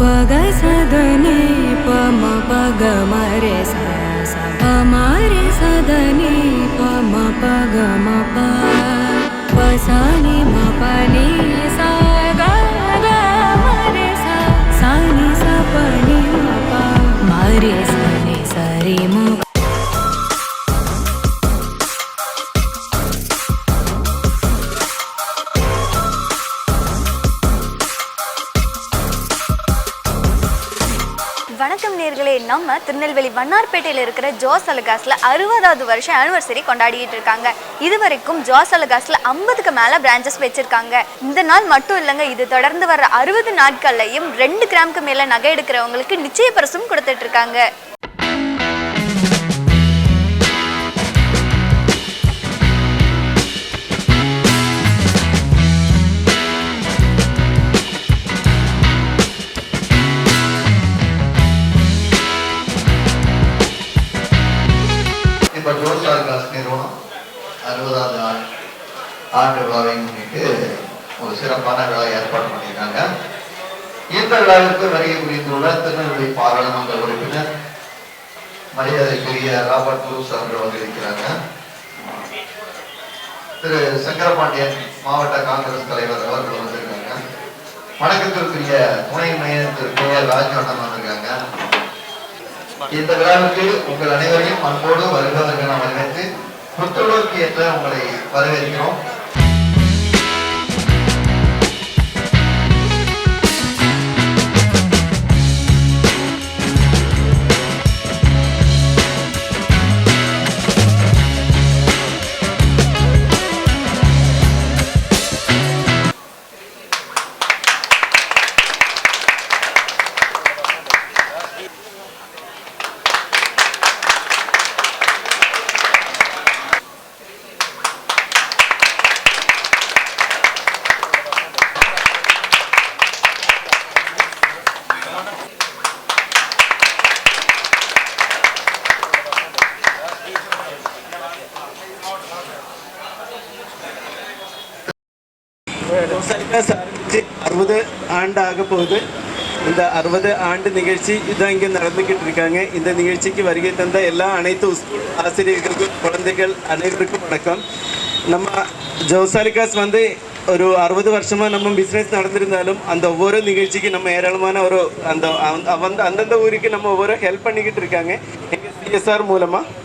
పగ సదనే పమ పగ మరే సమరే సదనే పమ పగ మప పసాని మపనే நம்ம திருநெல்வேலி வண்ணார்பேட்டையில் இருக்கிற ஜோஸ் அலகாஸில் அறுபதாவது வருஷம் ஆனிவர்சரி கொண்டாடிட்டு இருக்காங்க. இது வரைக்கும் ஜோஸ் அலகாஸில் ஐம்பதுக்கு மேலே பிரான்ச்சஸ் வச்சிருக்காங்க. இந்த நாள் மட்டும் இல்லைங்க இது தொடர்ந்து வர அறுபது நாட்கள்லையும் ரெண்டு கிராமுக்கு மேலே நகை எடுக்கிறவங்களுக்கு நிச்சய பரிசும் கொடுத்துட்டு ஆண்டு விழாவை முன்னிட்டு ஒரு சிறப்பான விழா ஏற்பாடு பண்ணியிருக்காங்க. இந்த விழாவிற்கு வருகை புரிந்துள்ள திருநெல்வேலி பாராளுமன்ற உறுப்பினர் மரியாதைக்குரிய ராபர்ட் லூஸ் அவர்கள் வந்திருக்கிறாங்க. திரு சங்கரபாண்டியன் மாவட்ட காங்கிரஸ் தலைவர் அவர்கள் வந்திருக்காங்க. வணக்கத்திற்குரிய துணை mayor Thiru K R Rajavannan வந்திருக்காங்க. இந்த விழாவுக்கு உங்கள் அனைவரையும் அன்போடு வருவதற்கு நாம் வரவேற்று புத்துணர்வுக்கு ஏற்ற உங்களை வரவேற்கிறோம். அறுபது ஆண்டு ஆக போகுது. இந்த அறுபது ஆண்டு நிகழ்ச்சி இதான் இங்கே நடந்துக்கிட்டு இருக்காங்க இந்த நிகழ்ச்சிக்கு வருகை தந்த எல்லா அனைத்து ஸ்கூல் ஆசிரியர்களுக்கும் குழந்தைகள் அனைவருக்கும் வணக்கம். நம்ம ஜோசாலிகாஸ் வந்து ஒரு அறுபது வருஷமாக நம்ம பிஸ்னஸ் நடந்திருந்தாலும் அந்த ஒவ்வொரு நிகழ்ச்சிக்கு நம்ம ஏராளமான ஒரு அந்த அந்த- அந்த அந்தந்த ஊருக்கு நம்ம ஒவ்வொரு ஹெல்ப் பண்ணிக்கிட்டு இருக்காங்க எங்கள் சிஎஸ்ஆர் மூலமாக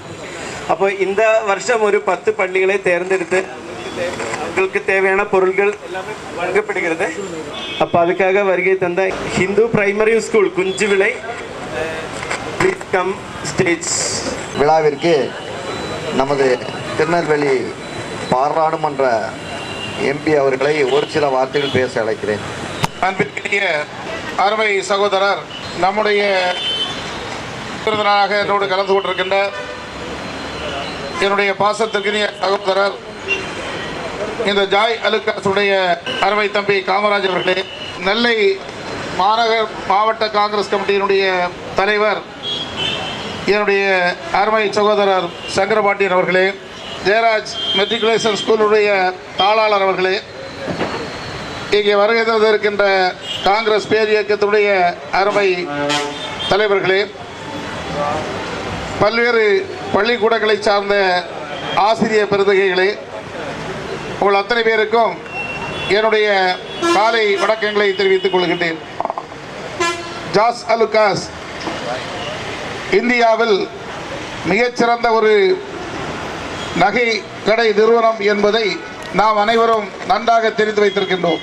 அப்போ இந்த வருஷம் ஒரு பத்து பள்ளிகளை தேர்ந்தெடுத்து அவங்களுக்கு தேவையான பொருட்கள் எல்லாமே வழங்கப்படுகிறது. அப்போ அதுக்காக வருகை தந்த Hindu primary school Kunjuvilai please come stage விழாவிற்கு நமது திருநெல்வேலி பாராளுமன்ற எம்பி அவர்களை ஒரு சில வார்த்தைகள் பேச அழைக்கிறேன். அன்பிற்கினிய அருமை சகோதரர் நம்முடைய விருந்தினராக என்னோடு கலந்து கொண்டிருக்கின்ற என்னுடைய பாசத்திற்கினிய சகோதரர் இந்த ஜாய் அலுக்காசுடைய அருமை தம்பி காமராஜ் அவர்களே நெல்லை மாநகர் மாவட்ட காங்கிரஸ் கமிட்டியினுடைய தலைவர் என்னுடைய அருமை சகோதரர் சங்கரபாண்டியன் அவர்களே ஜெயராஜ் மெட்ரிகுலேஷன் ஸ்கூலுடைய தாளாளர் அவர்களே இங்கே வருகை இருக்கின்ற காங்கிரஸ் பேர் இயக்கத்தினுடைய அருமை தலைவர்களே பல்வேறு பள்ளிக்கூடங்களை சார்ந்த ஆசிரிய பிரதிகைகளே உங்கள் அத்தனை பேருக்கும் என்னுடைய காலை வணக்கங்களை தெரிவித்துக் கொள்கின்றேன். ஜாஸ் அலுகாஸ் இந்தியாவில் மிகச்சிறந்த ஒரு நகை கடை நிறுவனம் என்பதை நாம் அனைவரும் நன்றாக தெரிந்து வைத்திருக்கின்றோம்.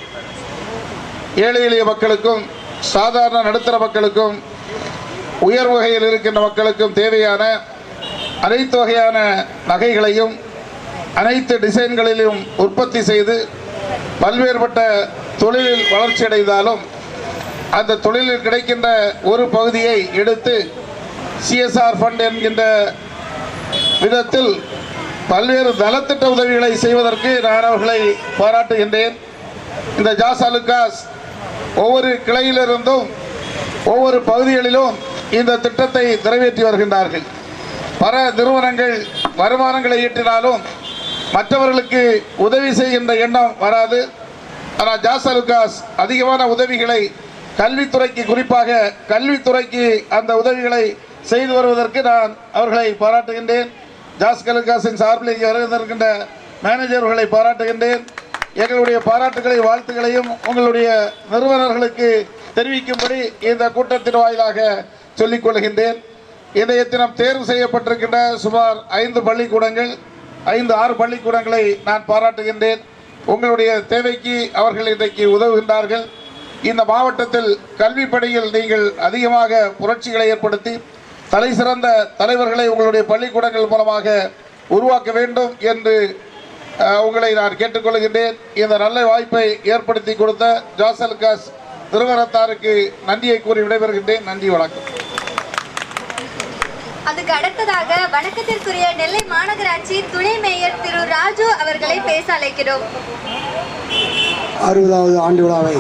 ஏழை எளிய மக்களுக்கும் சாதாரண நடுத்தர மக்களுக்கும் உயர் வகையில் இருக்கின்ற மக்களுக்கும் தேவையான அனைத்து வகையான நகைகளையும் அனைத்து டிசைன்களிலும் உற்பத்தி செய்து பல்வேறுபட்ட தொழிலில் வளர்ச்சியடைந்தாலும் அந்த தொழிலில் கிடைக்கின்ற ஒரு பகுதியை எடுத்து சிஎஸ்ஆர் ஃபண்ட் என்கின்ற விதத்தில் பல்வேறு நலத்திட்ட உதவிகளை செய்வதற்கு நான் அவர்களை பாராட்டுகின்றேன். இந்த ஜாஸ் அலுகாஸ் ஒவ்வொரு கிளையிலிருந்தும் ஒவ்வொரு பகுதிகளிலும் இந்த திட்டத்தை நிறைவேற்றி வருகின்றார்கள். பல நிறுவனங்கள் வருமானங்களை ஈட்டினாலும் மற்றவர்களுக்கு உதவி செய்கின்ற எண்ணம் வராது. ஆனால் ஜாஸ் அலுகாஸ் அதிகமான உதவிகளை கல்வித்துறைக்கு குறிப்பாக கல்வித்துறைக்கு அந்த உதவிகளை செய்து வருவதற்கு நான் அவர்களை பாராட்டுகின்றேன். ஜாஸ் கலுகாசின் சார்பில் இங்கே வருகின்ற மேனேஜர்களை பாராட்டுகின்றேன். எங்களுடைய பாராட்டுகளை வாழ்த்துக்களையும் உங்களுடைய நிறுவனர்களுக்கு தெரிவிக்கும்படி இந்த கூட்டத்தின் வாயிலாக சொல்லிக் கொள்கின்றேன். இன்றைய தினம் தேர்வு செய்யப்பட்டிருக்கின்ற சுமார் ஐந்து பள்ளிக்கூடங்கள் ஐந்து ஆறு பள்ளிக்கூடங்களை நான் பாராட்டுகின்றேன். உங்களுடைய தேவைக்கு அவர்கள் இன்றைக்கு உதவுகின்றார்கள். இந்த மாவட்டத்தில் கல்வி பணியில் நீங்கள் அதிகமாக புரட்சிகளை ஏற்படுத்தி தலை சிறந்த தலைவர்களை உங்களுடைய பள்ளிக்கூடங்கள் மூலமாக உருவாக்க வேண்டும் என்று உங்களை நான் கேட்டுக்கொள்கின்றேன். இந்த நல்ல வாய்ப்பை ஏற்படுத்தி கொடுத்த ஜாசல்காஸ் திருவரத்தாருக்கு நன்றியை கூறி விடைபெறுகின்றேன். நன்றி வணக்கம். அதுக்கு அடுத்ததாக வணக்கத்திற்குரிய நெல்லை மாநகராட்சி துணை மேயர் திரு ராஜு அவர்களை பேச அழைக்கிறோம். அறுபதாவது ஆண்டு விழாவை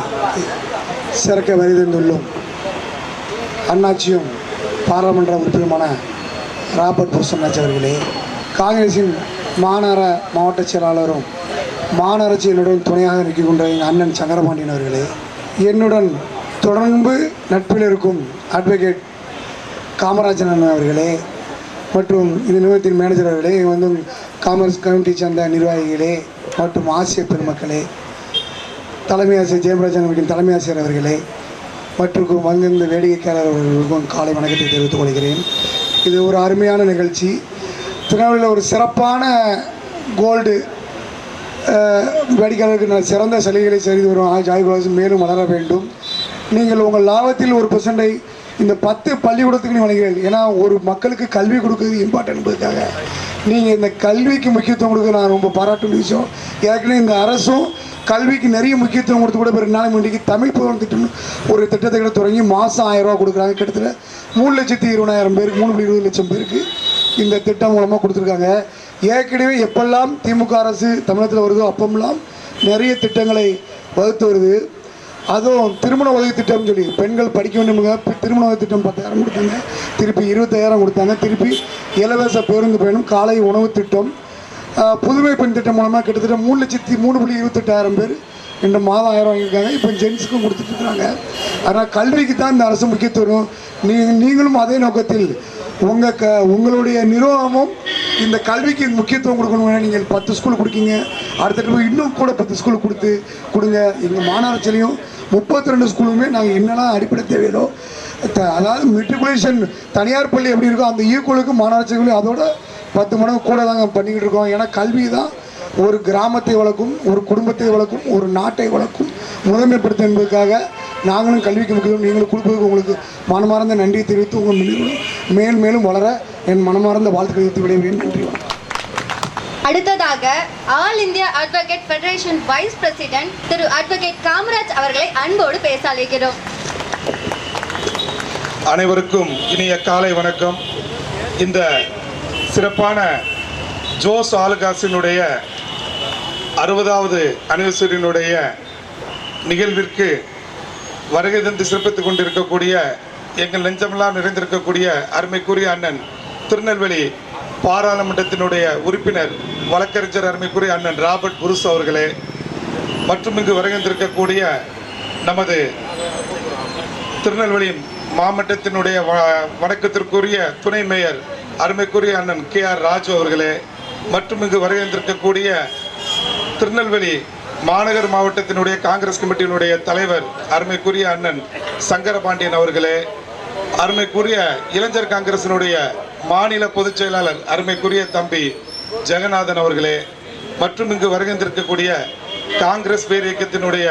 சிறக்க வருகின்றுள்ளோம் அண்ணாச்சியும் பாராளுமன்ற உறுப்பினருமான ராபர்ட் பூசன்னாச்சி அவர்களே காங்கிரசின் மாநகர மாவட்ட செயலாளரும் மாநகராட்சியினுடன் துணையாக நிற்கிக் கொண்ட எங்கள் அண்ணன் சங்கரபாண்டியன் அவர்களே என்னுடன் தொடர்ந்து நட்பில் இருக்கும் அட்வொகேட் காமராஜன் அண்ணன் அவர்களே மற்றும் இந்த நிறுவனத்தின் மேனேஜர் அவர்களே வந்து காமர்ஸ் கமிட்டி சேர்ந்த நிர்வாகிகளே மற்றும் ஆசிய பெருமக்களே தலைமை ஆசிரியர் ஜெயமராஜன் அவர்களின் தலைமை ஆசிரியர் அவர்களே மற்றும் வந்திருந்த வேடிக்கைக்காரர் அவர்களுக்கும் காலை வணக்கத்தை தெரிவித்துக் கொள்கிறேன். இது ஒரு அருமையான நிகழ்ச்சி. திருநெல்வேலியில் ஒரு சிறப்பான கோல்டு வேடிக்கையாளருக்கு நான் சிறந்த சலுகைகளை செய்து வரும் ஜாய் மேலும் வளர வேண்டும். நீங்கள் உங்கள் லாபத்தில் ஒரு பர்சன்டை இந்த பத்து பள்ளிக்கூடத்துக்கு நீ வழங்குகிறீர்கள் ஏன்னா ஒரு மக்களுக்கு கல்வி கொடுக்குறது இம்பார்ட்டன்ட் என்பதுக்காக நீங்கள் இந்த கல்விக்கு முக்கியத்துவம் கொடுக்க நான் ரொம்ப பாராட்டும் விஷயம். ஏற்கனவே இந்த அரசும் கல்விக்கு நிறைய முக்கியத்துவம் கொடுத்து கூட இப்போ ரெண்டு நாளைக்கு முன்னாடி தமிழ் புதன் திட்டம் ஒரு திட்டத்தை கூட தொடங்கி மாதம் ஆயிரம் ரூபா கொடுக்குறாங்க. கிட்டத்தட்ட மூணு லட்சத்தி இருபதாயிரம் பேருக்கு மூணு புள்ளி இருபது லட்சம் பேருக்கு இந்த திட்டம் மூலமாக கொடுத்துருக்காங்க. ஏற்கனவே எப்பெல்லாம் திமுக அரசு தமிழகத்தில் வருதோ அப்பமெல்லாம் நிறைய திட்டங்களை வகுத்து வருது. அதுவும் திருமண உதவி திட்டம்னு சொல்லி பெண்கள் படிக்க வேண்டுமுங்க திருமண உதவி திட்டம் பத்தாயிரம் கொடுத்தாங்க. திருப்பி இருபத்தாயிரம் கொடுத்தாங்க. திருப்பி இலவச பேருந்து பயணம் காலை உணவு திட்டம் புதுமை பெண் திட்டம் மூலமாக கிட்டத்தட்ட மூணு லட்சத்தி மூணு புள்ளி இருபத்தெட்டாயிரம் பேர் ரெண்டு மாதம் ஆயிரம் வாங்கியிருக்காங்க. இப்போ ஜென்ஸுக்கும் கொடுத்துட்டு ஆனால் கல்விக்கு தான் இந்த அரசு முக்கியத்துவம். நீ நீங்களும் அதே நோக்கத்தில் உங்கள் க உங்களுடைய நிர்வாகமும் இந்த கல்விக்கு முக்கியத்துவம் கொடுக்கணும் நீங்கள் பத்து ஸ்கூல் கொடுக்கீங்க. அடுத்த ட்ரிப் இன்னும் கூட பத்து ஸ்கூல் கொடுத்து கொடுங்க. எங்கள் மாநகராட்சியிலையும் முப்பத்தி ரெண்டு ஸ்கூலுமே நாங்கள் என்னெல்லாம் அடிப்படை தேவையோ த- அதாவது மெட்ரிகுலேஷன் தனியார் பள்ளி எப்படி இருக்கோ அந்த e ஈக்குவலுக்கு மாநகராட்சிகளும் அதோட பத்து மடங்கு கூட தாங்க பண்ணிக்கிட்டு இருக்கோம். ஏன்னா கல்வி தான் ஒரு கிராமத்தை வளர்க்கும் ஒரு குடும்பத்தை வளர்க்கும் ஒரு நாட்டை வளர்க்கும் முதன்மைப்படுத்த என்பதற்காக நாங்களும் கல்விக்கு முக்கியம் நீங்களும் கொடுப்பதற்கு உங்களுக்கு மனமார்ந்த நன்றியை தெரிவித்து உங்கள் நிறுவனம் மேல் மேலும் வளர என் மனமார்ந்த வாழ்த்துக்களை தெரிவித்து விடைபெறுகிறேன். நன்றி. அடுத்ததாக all India advocate federation vice president Thiru advocate Kamaraj அவர்களை அன்போடு பேச அழைக்கிறோம். அனைவருக்கும் இனிய காலை வணக்கம். இந்த சிறப்பான ஜோஸ் ஆலுகாசினுடைய அறுபதாவது அனிவர்சரியினுடைய நிகழ்விற்கு வருகை தந்து சிறப்பித்துக் கொண்டிருக்கக்கூடிய எங்கள் நெஞ்சமெல்லாம் நிறைந்திருக்கக்கூடிய அருமைக்குரிய அண்ணன் திருநெல்வேலி பாராளுமன்றத்தினுடைய உறுப்பினர் வழக்கறிஞர் அருமைக்குரிய அண்ணன் ராபர்ட் புருஸ் அவர்களே மற்றும் இங்கு வருகின்றிருக்கக்கூடிய நமது திருநெல்வேலி மாவட்டத்தினுடைய வ- வணக்கத்திற்குரிய துணை மேயர் அருமைக்குரிய அண்ணன் கே ஆர் ராஜு அவர்களே மற்றும் இங்கு வருகின்றிருக்கக்கூடிய திருநெல்வேலி மாநகர் மாவட்டத்தினுடைய காங்கிரஸ் கமிட்டியினுடைய தலைவர் அருமைக்குரிய அண்ணன் சங்கரபாண்டியன் அவர்களே அருமைக்குரிய இளைஞர் காங்கிரசினுடைய மாநில பொதுச் செயலாளர் அருமைக்குரிய தம்பி ஜெகநாதன் அவர்களே மற்றும் இங்கு வருகின்றிருக்கக்கூடிய காங்கிரஸ் பேர் இயக்கத்தினுடைய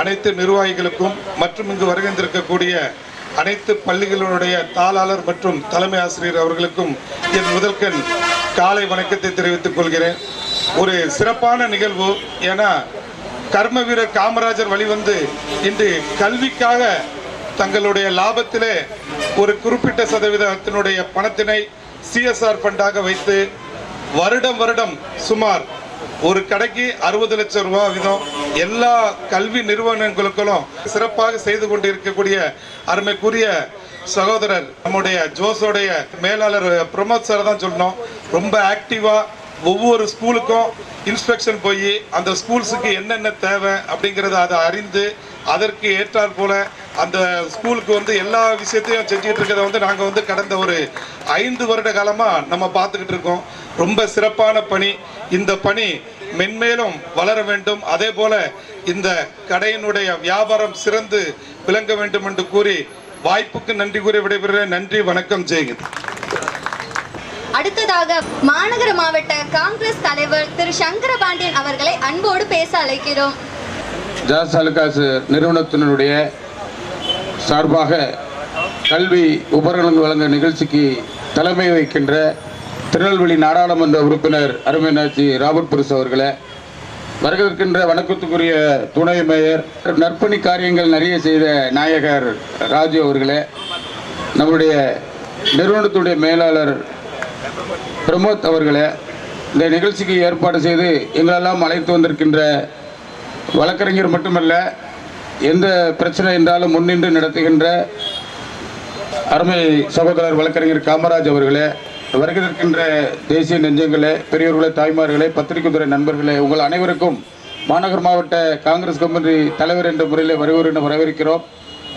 அனைத்து நிர்வாகிகளுக்கும் மற்றும் இங்கு வருகின்றிருக்கக்கூடிய அனைத்து பள்ளிகளினுடைய தாளாளர் மற்றும் தலைமை ஆசிரியர் அவர்களுக்கும் என் முதல்கண் காலை வணக்கத்தை தெரிவித்துக் கொள்கிறேன். ஒரு சிறப்பான நிகழ்வு ஏன்னா கர்ம வீரர் காமராஜர் வழிவந்து இன்று கல்விக்காக தங்களுடைய லாபத்திலே ஒரு குறிப்பிட்ட சதவீதத்தினுடைய பணத்தினை சிஎஸ்ஆர் ஃபண்டாக வைத்து வருடம் வருடம் சுமார் ஒரு கடைக்கு அறுபது லட்சம் ரூபாய் வீதம் எல்லா கல்வி நிறுவனங்களுக்கும் சிறப்பாக செய்து கொண்டிருக்கக்கூடிய அருமைக்குரிய சகோதரர் நம்முடைய ஜோஸோடைய மேலாளர் பிரமோத் சார் தான் சொல்லணும். ரொம்ப ஆக்டிவாக ஒவ்வொரு ஸ்கூலுக்கும் இன்ஸ்பெக்ஷன் போய் அந்த ஸ்கூல்ஸுக்கு என்னென்ன தேவை அப்படிங்கிறத அதை அறிந்து அதற்கு ஏற்றாற் போல அந்த ஸ்கூலுக்கு வந்து எல்லா விஷயத்தையும் செஞ்சுட்டு இருக்கிறத வந்து நாங்கள் வந்து கடந்த ஒரு ஐந்து வருட காலமாக நம்ம பார்த்துக்கிட்டு இருக்கோம். ரொம்ப சிறப்பான பணி. இந்த பணி மென்மேலும் வளர வேண்டும். அதே போல இந்த கடையினுடைய வியாபாரம் சிறந்து விளங்க வேண்டும் என்று கூறி வாய்ப்புக்கு நன்றி கூறி விடைபெறுகிறேன். நன்றி வணக்கம். ஜெயகித் அடுத்ததாக மாநகர மாவட்ட காங்கிரஸ் தலைவர் திரு சங்கரபாண்டியன் அவர்களை அன்போடு பேச அழைக்கிறோம். ஜாஸ் அலுகாஸ் நிறுவனத்தினுடைய சார்பாக கல்வி உபகரணங்கள் வழங்க நிகழ்ச்சிக்கு தலைமை வைக்கின்ற திருநெல்வேலி நாடாளுமன்ற உறுப்பினர் அருமைநாச்சி ராபர்ட் புருஷ் அவர்களை வருகின்ற வணக்கத்துக்குரிய துணை மேயர் நற்பணி காரியங்கள் நிறைய செய்த நாயகர் ராஜு அவர்களே நம்முடைய நிறுவனத்துடைய மேலாளர் பிரமோத் அவர்களே இந்த நிகழ்ச்சிக்கு ஏற்பாடு செய்து எங்களெல்லாம் அழைத்து வந்திருக்கின்ற வழக்கறிஞர் மட்டுமல்ல எந்த பிரச்சனை என்றாலும் முன்னின்று நடத்துகின்ற அருமை சகோதரர் வழக்கறிஞர் காமராஜ் அவர்களே வருகிறக்கின்ற தேசிய நெஞ்சங்களே பெரியவர்களே தாய்மார்களே பத்திரிகைத்துறை நண்பர்களே உங்கள் அனைவருக்கும் மாநகர் மாவட்ட காங்கிரஸ் கமிட்டி தலைவர் என்ற முறையில் வருவோர் வரவேற்கிறோம்.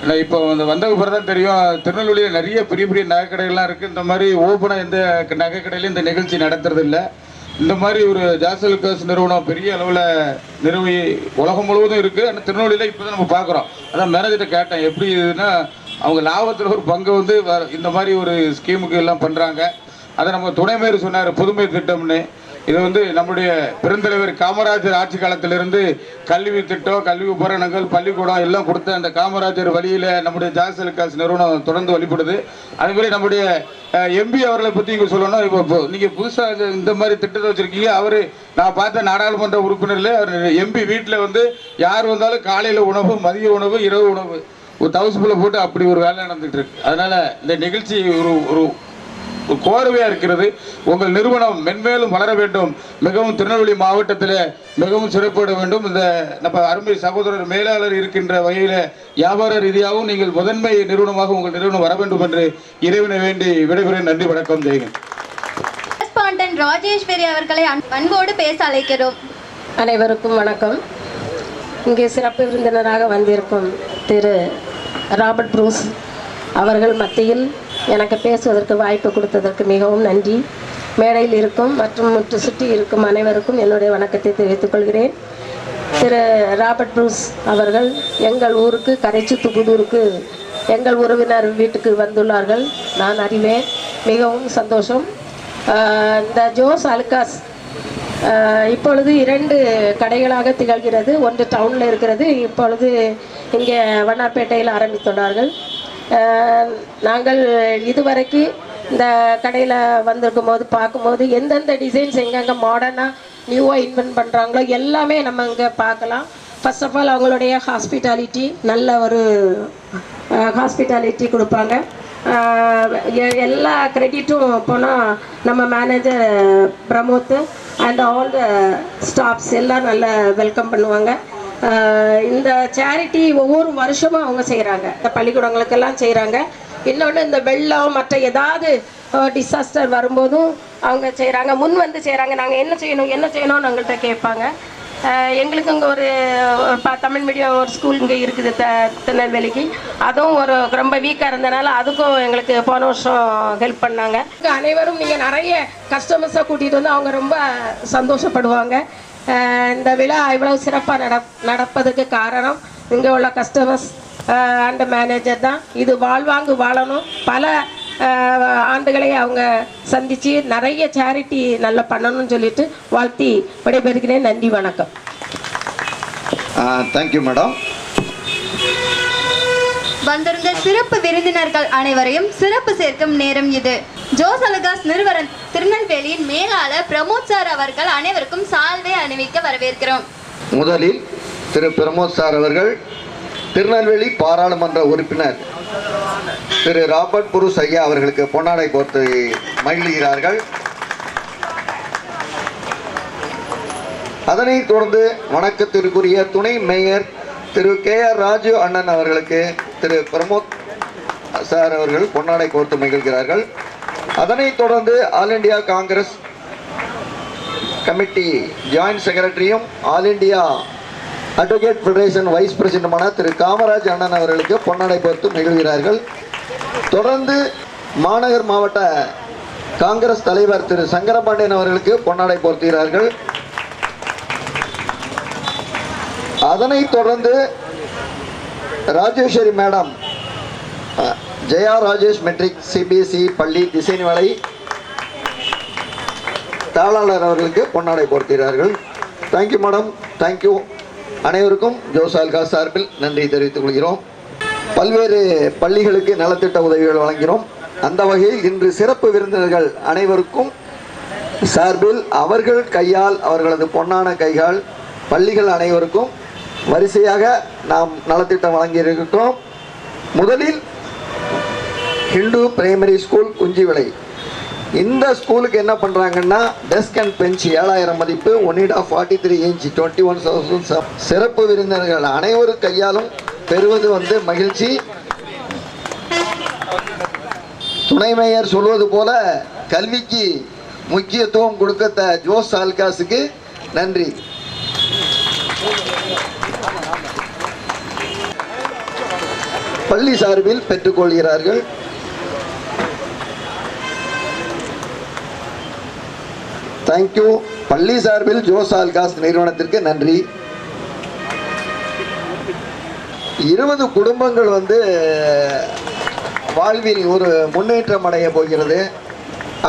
இல்லை இப்போ வந்து வந்த பிறகு தான் தெரியும். திருநெல்வேலியில் நிறைய பெரிய பெரிய நகைக்கடைகள்லாம் இருக்குது இந்த மாதிரி ஓப்பனாக எந்த நகைக்கடையிலையும் இந்த நிகழ்ச்சி நடத்துறது இல்லை இந்த மாதிரி ஒரு ஜாசல் கேஸ் நிறுவனம் பெரிய அளவில் நிறுவி உலகம் முழுவதும் இருக்குது ஆனால் திருநெல்வேலியில் இப்போ தான் நம்ம பார்க்குறோம். அதான் மேனேஜர்கிட்ட கேட்டேன் எப்படி இதுன்னா அவங்க லாபத்தில் ஒரு பங்கு வந்து வ- இந்த மாதிரி ஒரு ஸ்கீமுக்கு எல்லாம் பண்ணுறாங்க அதை நம்ம துணை மேயர் சொன்னார் புதுமை திட்டம்னு. இது வந்து நம்முடைய பெருந்தலைவர் காமராஜர் ஆட்சி காலத்திலிருந்து கல்வி திட்டம் கல்வி உபகரணங்கள் பள்ளிக்கூடம் எல்லாம் கொடுத்த அந்த காமராஜர் வழியில் நம்முடைய ஜாசல் காஸ் நிறுவனம் தொடர்ந்து வழிபடுது. அதுமாதிரி நம்முடைய எம்பி அவர்களை பற்றி இங்கே சொல்லணும் இப்போ நீங்கள் புதுசாக இந்த மாதிரி திட்டத்தை வச்சுருக்கீங்க. அவர் நான் பார்த்த நாடாளுமன்ற உறுப்பினரில் அவர் எம்பி வீட்டில் வந்து யார் வந்தாலும் காலையில் உணவு மதிய உணவு இரவு உணவு ஒரு தவசுக்குள்ளே போட்டு அப்படி ஒரு வேலை நடந்துகிட்டு இருக்கு. அதனால் இந்த நிகழ்ச்சி ஒரு ஒரு ஒரு கோர்வையா இருக்கிறது. உங்கள் நிறுவனம் மென்மேலும் வளர வேண்டும். மிகவும் திருநெல்வேலி மாவட்டத்தில் மிகவும் சிறப்பிட வேண்டும். இந்த நம்ம அருமை சகோதரர் மேலாளர் இருக்கின்ற வகையில் வியாபார ரீதியாகவும் நீங்கள் முதன்மை நிறுவனமாக உங்கள் நிறுவனம் வர வேண்டும் என்று இறைவனை வேண்டி விடைபெறுகிறேன் நன்றி வணக்கம். ஜெயகன் ராஜேஸ்வரி அவர்களை அன்- அன்போடு பேச அழைக்கிறோம். அனைவருக்கும் வணக்கம். இங்கே சிறப்பு விருந்தினராக வந்திருக்கும் திரு ராபர்ட் ப்ரூஸ் அவர்கள் மத்தியில் எனக்கு பேசுவதற்கு வாய்ப்பு கொடுத்ததற்கு மிகவும் நன்றி. மேடையில் இருக்கும் மற்றும் முற்று சுற்றி இருக்கும் அனைவருக்கும் என்னுடைய வணக்கத்தை தெரிவித்துக் கொள்கிறேன். திரு ராபர்ட் ப்ரூஸ் அவர்கள் எங்கள் ஊருக்கு கரைச்சித்து புதூருக்கு எங்கள் உறவினர் வீட்டுக்கு வந்துள்ளார்கள். நான் அறிவேன். மிகவும் சந்தோஷம். இந்த ஜோஸ் அலுகாஸ் இப்பொழுது இரண்டு கடைகளாக திகழ்கிறது. ஒன்று டவுனில் இருக்கிறது. இப்பொழுது இங்கே வண்ணார்பேட்டையில் ஆரம்பித்துள்ளார்கள். நாங்கள் இதுவரைக்கு இந்த கடையில் வந்திருக்கும் போது பார்க்கும்போது எந்தெந்த டிசைன்ஸ் எங்கெங்கே மாடர்னாக நியூவாக இன்வென்ட் பண்ணுறாங்களோ எல்லாமே நம்ம இங்கே பார்க்கலாம். ஃபர்ஸ்ட் ஆஃப் ஆல் அவங்களுடைய ஹாஸ்பிட்டாலிட்டி நல்ல ஒரு ஹாஸ்பிட்டாலிட்டி கொடுப்பாங்க. எ- எல்லா கிரெடிட்டும் போனால் நம்ம manager Pramod and all the staffs எல்லாம் நல்லா வெல்கம் பண்ணுவாங்க. இந்த சேரிட்டி ஒவ்வொரு வருஷமும் அவங்க செய்கிறாங்க இந்த பள்ளிக்கூடங்களுக்கெல்லாம் செய்கிறாங்க இன்னொன்று இந்த வெள்ளம் மற்ற ஏதாவது டிசாஸ்டர் வரும்போதும் அவங்க செய்கிறாங்க முன் வந்து செய்கிறாங்க நாங்கள் என்ன செய்யணும் என்ன செய்யணும்னு எங்கள்கிட்ட கேட்பாங்க. எங்களுக்கு இங்கே ஒரு ப- தமிழ் மீடியம் ஒரு ஸ்கூல் இங்கே இருக்குது த திருநெல்வேலிக்கு. அதுவும் ஒரு ரொம்ப வீக்காக இருந்தனால அதுக்கும் எங்களுக்கு போன வருஷம் ஹெல்ப் பண்ணாங்க. அனைவரும் நீங்கள் நிறைய கஸ்டமர்ஸை கூட்டிகிட்டு வந்து அவங்க ரொம்ப சந்தோஷப்படுவாங்க. இந்த விழா இவ்வளவு சிறப்பாக நட நடப்பதற்கு காரணம் இங்கே உள்ள கஸ்டமர்ஸ் அண்ட் மேனேஜர் தான். இது வாழ்வாங்கு வாழணும். பல ஆஹ் ஆண்டுகளை அவங்க சந்தித்து நிறைய சேரிட்டி நல்லா பண்ணணும்னு சொல்லிட்டு வாழ்த்தி விடைபெறுகிறேன். நன்றி வணக்கம். தேங்க்யூ மேடம் வந்திருந்த சிறப்பு விருந்தினர்கள் அனைவரையும் சிறப்பு சேர்க்கும் நேரம் இது. ஜோஸ் அலகாஸ் நிறுவனம் திருநெல்வேலியின் மேலாளர் பிரமோத் சார் அவர்கள் அனைவருக்கும் சால்வை அணிவிக்க வரவேற்கிறோம். முதலில் திரு பிரமோத் சார் அவர்கள் திருநெல்வேலி பாராளுமன்ற உறுப்பினர் திரு ராபர்ட் புருஸ் ஐயா அவர்களுக்கு பொன்னாடை கோர்த்து மகிழ்கிறார்கள். அதனைத் தொடர்ந்து வணக்கத்திற்குரிய துணை mayor Thiru K R Raju அண்ணன் அவர்களுக்கு திரு பிரமோத் சார் அவர்கள் பொன்னாடை கோர்த்து மகிழ்கிறார்கள். அதனைத் தொடர்ந்து all India Congress committee joint செக்ரட்டரியும் all India advocate federation vice பிரசிடண்டுமான Thiru Kamaraj அண்ணன் அவர்களுக்கு பொன்னடை பொறுத்து நிகழ்கிறார்கள். தொடர்ந்து மாநகர் மாவட்ட காங்கிரஸ் தலைவர் திரு சங்கரபாண்டியன் அவர்களுக்கு பொன்னாடை பொருத்துகிறார்கள் அதனைத் தொடர்ந்து Rajeswari madam Jaya Rajesh matric CBSE பள்ளி திசைநிலை. தாளாளர் அவர்களுக்கு பொன்னாடை பொறுத்துகிறார்கள் தேங்க்யூ மேடம் தேங்க்யூ அனைவருக்கும் ஜோசால்கா சார்பில் நன்றி தெரிவித்துக் கொள்கிறோம். பல்வேறு பள்ளிகளுக்கு நலத்திட்ட உதவிகள் வழங்கினோம். அந்த வகையில் இன்று சிறப்பு விருந்தினர்கள் அனைவருக்கும் சார்பில் அவர்கள் கையால் அவர்களது பொன்னான கைகால் பள்ளிகள் அனைவருக்கும் வரிசையாக நாம் நலத்திட்டம் வழங்கியிருக்கிறோம். முதலில் ஹிந்து பிரைமரி ஸ்கூல் குஞ்சிவிலை இந்த ஸ்கூலுக்கு என்ன பண்ணுறாங்கன்னா டெஸ்க் அண்ட் பெஞ்ச் ஏழாயிரம் மதிப்பு Onida forty three inch twenty one thousand சிறப்பு விருந்தினர்கள் அனைவரும் கையாலும் பெறுவது வந்து மகிழ்ச்சி. துணை மேயர் சொல்வது போல கல்விக்கு முக்கியத்துவம் கொடுக்க ஜோஸ் ஆல்காஸுக்கு நன்றி. பள்ளி சார்பில் பெற்றுக்கொள்கிறார்கள். தேங்க்யூ பள்ளி சார்பில் ஜோஸ் ஆல்காஸ் நிறுவனத்திற்கு நன்றி. இருபது குடும்பங்கள் வந்து வாழ்வில் ஒரு முன்னேற்றம் அடைய போகிறது.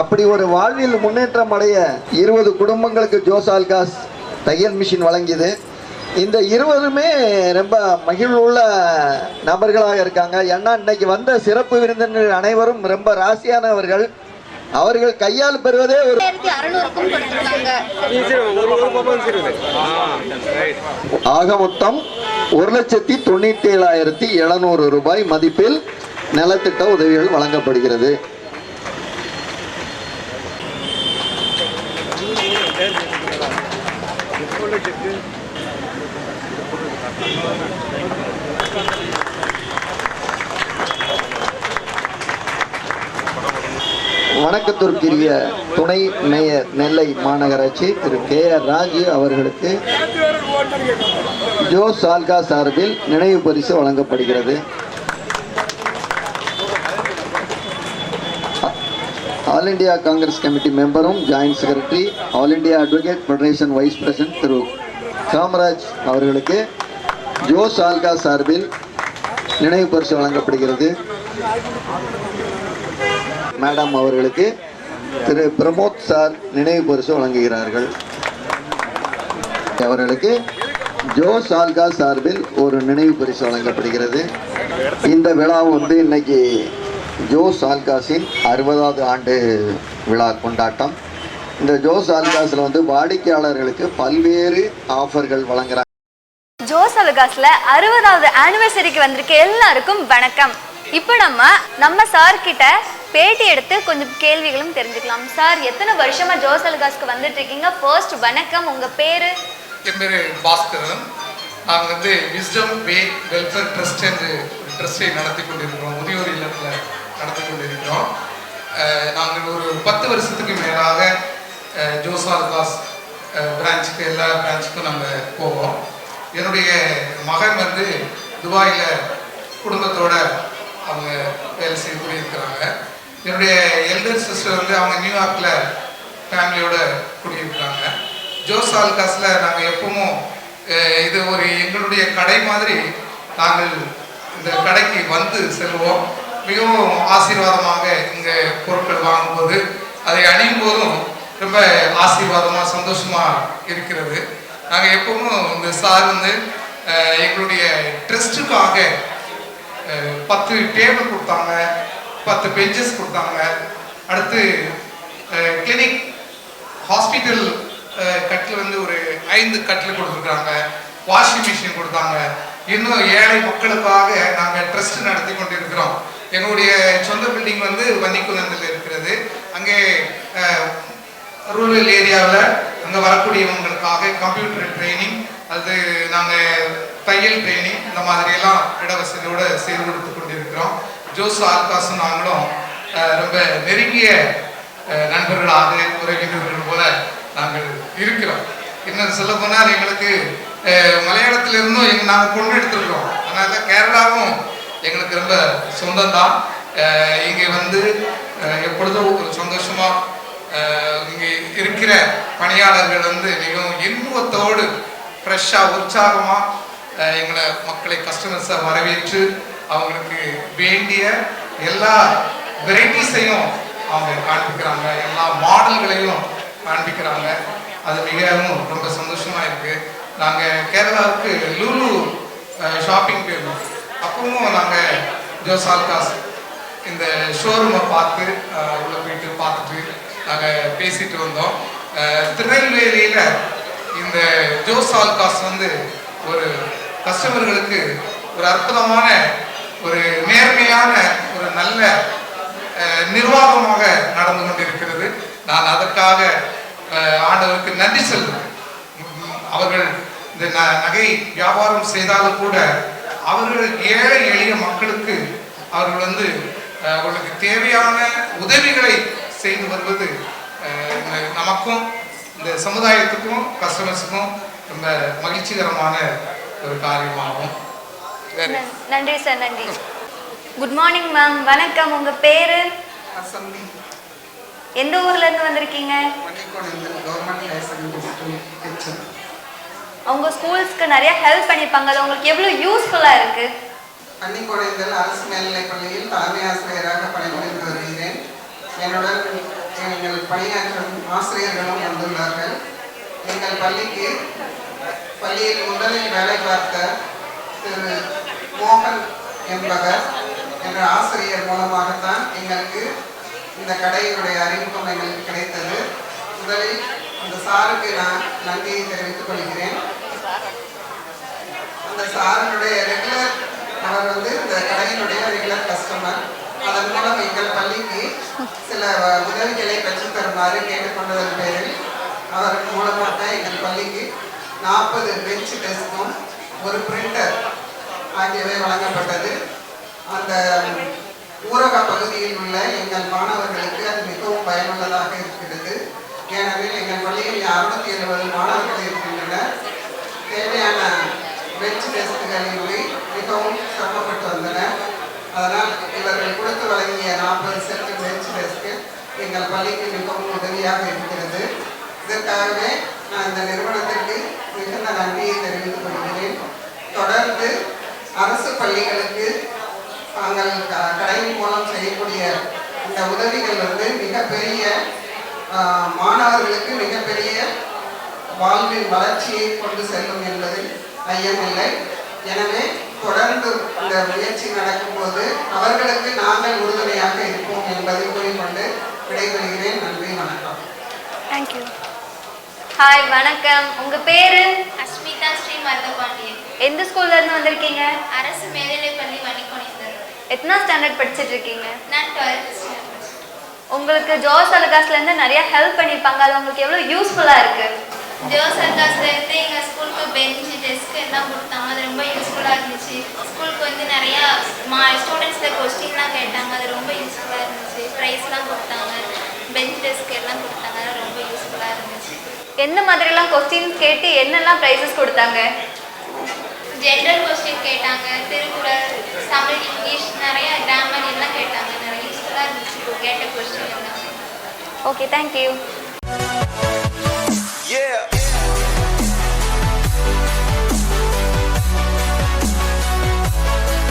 அப்படி ஒரு வாழ்வில் முன்னேற்றம் அடைய இருபது குடும்பங்களுக்கு ஜோஸ் ஆல்காஸ் தையல் மிஷின் வழங்கியது. இந்த இருவருமே ரொம்ப மகிழ்வுள்ள நபர்களாக இருக்காங்க. ஏன்னா இன்னைக்கு வந்த சிறப்பு விருந்தினர் அனைவரும் ரொம்ப ராசியானவர்கள். அவர்கள் கையால் பெறுவதே ஒரு ஆக மொத்தம் ஒரு லட்சத்தி தொண்ணூத்தி ஏழாயிரத்தி எழுநூறு ரூபாய் மதிப்பில் நலத்திட்ட உதவிகள் வழங்கப்படுகிறது. வணக்கத்திற்குரிய துணை மேயர் நெல்லை மாநகராட்சி திரு கே ஆர் ராஜு அவர்களுக்கு ஜோ சால்கா சார்பில் நினைவு பரிசு வழங்கப்படுகிறது. All India Congress committee மெம்பரும் joint secretary all India advocate federation vice president Thiru Kamaraj அவர்களுக்கு ஜோ சால்கா சார்பில் நினைவு பரிசு வழங்கப்படுகிறது. மேடம் அவர்களுக்கு திரு பிரமோத் சார் நினைவு பரிசு வழங்குகிறார்கள். அவர்களுக்கு ஜோ சால்கா சார்பில் ஒரு நினைவு பரிசு வழங்கப்படுகிறது. இந்த விழா வந்து இன்னைக்கு ஜோ சால்காஸின் அறுபதாவது ஆண்டு விழா கொண்டாட்டம். இந்த ஜோ சால்காஸில் வந்து வாடிக்கையாளர்களுக்கு பல்வேறு ஆஃபர்கள் வழங்குறாங்க. ஜோஸ் அலுகாஸ்ல அறுபதாவது ஆனிவர்சரிக்கு வந்திருக்க எல்லாருக்கும் வணக்கம். இப்போ நம்ம நம்ம சார்கிட்ட பேட்டி எடுத்து கொஞ்சம் கேள்விகளும் தெரிஞ்சுக்கலாம். சார் எத்தனை வருஷமா ஜோஸ் அலுகாஸ்க்கு வந்துட்டு இருக்கீங்க ஃபர்ஸ்ட் வணக்கம் உங்க பேரு? என் பேரு பாஸ்கரன். நாங்கள் வந்து விஸ்டம் வே வெல்ஃபேர் ட்ரஸ்ட் என்று ஒரு ட்ரஸ்ட்டை நடத்தி கொண்டிருக்கிறோம். முதியோர் இல்லத்தில் நடத்தி கொண்டிருக்கிறோம். நாங்கள் ஒரு பத்து வருஷத்துக்கு மேலாக அஹ், காஸ் பிரான்ச்சுக்கு எல்லா பிரான்ச்சுக்கும் நாங்கள் போவோம். என்னுடைய மகன் வந்து துபாயில் குடும்பத்தோட அவங்க வேலை செய்து கொண்டிருக்கிறாங்க. என்னுடைய எல்டர் சிஸ்டர் வந்து அவங்க நியூயார்க்கில் ஃபேமிலியோட குடியிருக்காங்க. ஜோஸ் ஆல்காஸில் நாங்கள் எப்பவும் இது ஒரு எங்களுடைய கடை மாதிரி நாங்கள் இந்த கடைக்கு வந்து செல்வோம். மிகவும் ஆசீர்வாதமாக இங்கே பொருட்கள் வாங்கும்போது அதை அணியும் போதும் ரொம்ப ஆசீர்வாதமாக சந்தோஷமாக இருக்கிறது. நாங்கள் எப்பவும் இந்த சார் வந்து எங்களுடைய ட்ரெஸ்ட்டுக்காக பத்து டேபிள் கொடுத்தாங்க. பத்து பெஞ்சஸ் கொடுத்தாங்க. அடுத்து கிளினிக் ஹாஸ்பிட்டல் கட்டில் வந்து ஒரு ஐந்து கட்டில் கொடுத்துருக்காங்க. வாஷிங் மிஷின் கொடுத்தாங்க. இன்னும் ஏழை மக்களுக்காக நாங்கள் ட்ரஸ்ட் நடத்தி கொண்டிருக்கிறோம். எங்களுடைய சொந்த பில்டிங் வந்து வன்னிக்குளத்தில் இருக்கிறது. அங்கே ரூரல் ஏரியாவில் அங்கே வரக்கூடியவங்களுக்காக கம்ப்யூட்டர் ட்ரைனிங் அது நாங்கள் தையல் ட்ரைனிங் இந்த மாதிரியெல்லாம் இடவசதியோடு செய்து கொடுத்து கொண்டிருக்கிறோம். ஜோஸ் ஆல்காஸும் நாங்களும் ரொம்ப நெருங்கிய நண்பர்களாக உறவினர்கள் போல நாங்கள் இருக்கிறோம். இன்னும் சொல்ல போனால் எங்களுக்கு மலையாளத்திலிருந்தும் எங்க நாங்கள் கொண்டு எடுத்துருக்கோம் அதனால கேரளாவும் எங்களுக்கு ரொம்ப சொந்தம் தான் இங்கே வந்து எப்பொழுதும் ஒரு சந்தோஷமாக இங்கே இருக்கிற பணியாளர்கள் வந்து மிகவும் இன்பத்தோடு ஃப்ரெஷ்ஷாக உற்சாகமாக எங்களை மக்களை கஸ்டமர்ஸை வரவேற்று அவங்களுக்கு வேண்டிய எல்லா வெரைட்டிஸையும் அவங்க காண்பிக்கிறாங்க. எல்லா மாடல்களையும் காண்பிக்கிறாங்க. அது மிகவும் ரொம்ப சந்தோஷமாக இருக்குது நாங்கள் கேரளாவுக்கு லூலு ஷாப்பிங் போயிருந்தோம். அப்பவும் நாங்கள் ஜோசால்காஸ் இந்த ஷோரூமை பார்த்து உள்ளே போயிட்டு பார்த்துட்டு நாங்கள் பேசிட்டு வந்தோம். திருநெல்வேலியில் இந்த ஜோஸ் ஆல்காஸ் வந்து ஒரு கஸ்டமர்களுக்கு ஒரு அற்புதமான ஒரு நேர்மையான ஒரு நல்ல நிர்வாகமாக நடந்து கொண்டிருக்கிறது. நான் அதற்காக ஆண்டவருக்கு நன்றி செல்வேன் அவர்கள் இந்த ந- நகை வியாபாரம் செய்தாலும் கூட அவர்கள் ஏழை எளிய மக்களுக்கு அவர்கள் வந்து அவர்களுக்கு தேவையான உதவிகளை செய்து வருவது நமக்கும் இந்த சமுதாயத்துக்கும் கஸ்டமர்ஸுக்கும் ரொம்ப மகிழ்ச்சிகரமான ஒரு காரியமாகும். நன்றி சார் நன்றி. குட் மார்னிங் மேம் வணக்கம். உங்க பேரு? எந்த ஊர்ல இருந்து வந்திருக்கீங்க? அவங்க ஸ்கூல்ஸ்க்கு நிறைய ஹெல்ப் பண்ணியிருப்பாங்க அது உங்களுக்கு எவ்வளவு யூஸ்ஃபுல்லா இருக்கு? பள்ளிக்கூடங்கள் அரசு மேல்நிலைப் பள்ளியில் தலைமை ஆசிரியராக பணிபுரிந்து வருகிறேன். என்னுடன் எங்கள் பணியாற்றும் ஆசிரியர்களும் வந்துள்ளார்கள். எங்கள் பள்ளிக்கு பள்ளியில் முதலில் வேலை பார்த்த திரு மோகன் என்பவர் என்ற ஆசிரியர் மூலமாகத்தான் எங்களுக்கு இந்த கடையினுடைய அறிமுகம் எங்களுக்கு கிடைத்தது. முதலில் அந்த சாருக்கு நான் நன்றியை தெரிவித்துக் கொள்கிறேன். அந்த சாரினுடைய ரெகுலர் அவர் வந்து இந்த கடையினுடைய ரெகுலர் கஸ்டமர் அதன் மூலம் எங்கள் பள்ளிக்கு சில வ- உதவிகளை பெற்றுத் தருமாறு கேட்டுக்கொண்டதன் பேரில் அவர் மூலமாக எங்கள் பள்ளிக்கு நாற்பது பெஞ்ச் டெஸ்க்கும் ஒரு பிரிண்டர் ஆகியவை வழங்கப்பட்டது. அந்த ஊரக பகுதியில் உள்ள எங்கள் மாணவர்களுக்கு அது மிகவும் பயனுள்ளதாக இருக்கிறது. ஏனெனில் எங்கள் பள்ளியில் அறுநூத்தி எழுபது மாணவர்கள் இருக்கின்றனர். தேவையான பெஞ்ச் டெஸ்ட்டுகளின்றி மிகவும் சிரமப்பட்டு வந்தனர். அதனால் இவர்கள் கொடுத்து வழங்கிய நாற்பது செட்டு பெஞ்ச் டெஸ்க்கு எங்கள் பள்ளிக்கு மிகவும் உதவியாக இருக்கிறது. இதற்காகவே நான் இந்த நிறுவனத்திற்கு மிகுந்த நன்றியை தெரிவித்துக் கொள்கிறேன். தொடர்ந்து அரசு பள்ளிகளுக்கு தாங்கள் க- கடையின் மூலம் செய்யக்கூடிய இந்த உதவிகள் வந்து மிகப்பெரிய மாணவர்களுக்கு மிகப்பெரிய வாழ்வின் வளர்ச்சியை கொண்டு செல்லும் என்பதில் ஐயமில்லை எனவே தொடர்ந்து இந்த முயற்சி நடக்கும்போது அவர்களுக்கு நாங்கள் உறுதுணையாக இருப்போம் என்பதை கூறிக்கொண்டு விடைபெறுகிறேன். நன்றி வணக்கம். தேங்க்யூ ஹாய் வணக்கம். உங்க பேரு? அஸ்மிதா ஸ்ரீ மருதபாண்டியன். எந்த ஸ்கூல்ல இருந்து வந்திருக்கீங்க? அரசு மேல்நிலைப்பள்ளி மணிக்கொணிந்தர் எத்தனா ஸ்டாண்டர்ட் படிச்சிட்டு இருக்கீங்க? நான் டுவெல்த் உங்களுக்கு ஜோஸ் அலகாஸ்ல இருந்து நிறைய ஹெல்ப் பண்ணிருப்பாங்க. அது உங்களுக்கு எவ்வளவு யூஸ்ஃபுல்லா இருக்கு? ஜியோ சர்க்காஸ்ல இருந்து எங்கள் ஸ்கூலுக்கு பெஞ்சு டெஸ்க் எல்லாம் கொடுத்தாங்க அது ரொம்ப யூஸ்ஃபுல்லாக இருந்துச்சு. ஸ்கூலுக்கு வந்து நிறையா மா ஸ்டூடெண்ட்ஸில் கொஸ்டின்லாம் கேட்டாங்க. அது ரொம்ப யூஸ்ஃபுல்லாக இருந்துச்சு. ப்ரைஸ்லாம் கொடுத்தாங்க. பெஞ்ச் டெஸ்க் எல்லாம் கொடுத்தாங்க. ரொம்ப எந்த மாதிரிலாம் கொஸ்டின்ஸ் கேட்டு என்னெல்லாம் ப்ரைஸஸ் கொடுத்தாங்க? ஜென்ரல் கொஸ்டின் கேட்டாங்க திருக்குறள் தமிழ் இங்கிலீஷ் நிறைய கிராமர் எல்லாம் கேட்டாங்க. நிறைய யூஸ்ஃபுல்லாக இருந்துச்சு கேட்ட கொஸ்டின் எல்லாம். Okay thank you